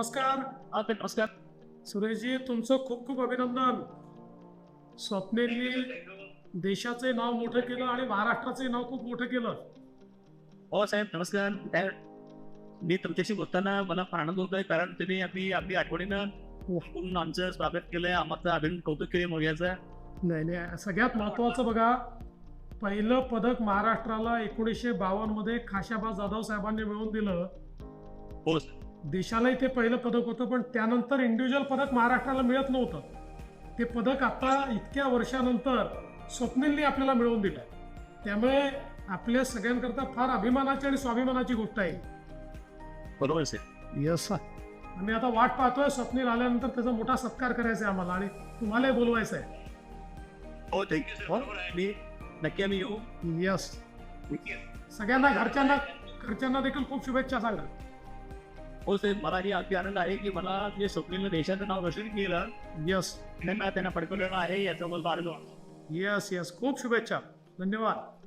नमस्कार. नमस्कार. सुरेशजी तुमचं खूप खूप अभिनंदन. स्वप्नेली देशाचे नाव मोठं केलं आणि महाराष्ट्राचे नाव खूप मोठं केलं. हो साहेब नमस्कार. मी तुमच्याशी बोलताना मला फार आनंद होत आहे कारण तुम्ही आपली आपली आठवणीनं आमचं स्वागत केलंय. आमचं अभिनंदन कौतुक केले मोर्याचं नाही नाही सगळ्यात महत्त्वाचं बघा पहिलं पदक महाराष्ट्राला एकोणीसशे बावन्नमध्ये खाशाबा जाधव साहेबांनी मिळवून दिलं. हो देशालाही ते पहिलं पदक होतं पण त्यानंतर इंडिव्हिज्युअल पदक महाराष्ट्राला मिळत नव्हतं. ते पदक आता इतक्या वर्षानंतर स्वप्नीलनी आपल्याला मिळवून दिलं त्यामुळे आपल्या सगळ्यांकरता फार अभिमानाची आणि स्वाभिमानाची गोष्ट आहे. बरोबर यस आम्ही आता वाट पाहतोय स्वप्नील आल्यानंतर त्याचा मोठा सत्कार करायचा आहे आम्हाला आणि तुम्हालाही बोलवायचं आहे. हो थँक्यू सर मी नक्की आम्ही येऊ. यस सगळ्यांना घरच्यांना घरच्यांना देखील खूप शुभेच्छा सांगा. हो साहेब मला ही अगदी आनंद आहे की मला जे स्वप्नील देशाचं नाव रोशन केलं यस मला त्यांना पडकवलेलं आहे याचा मला यस यस खूप शुभेच्छा. धन्यवाद.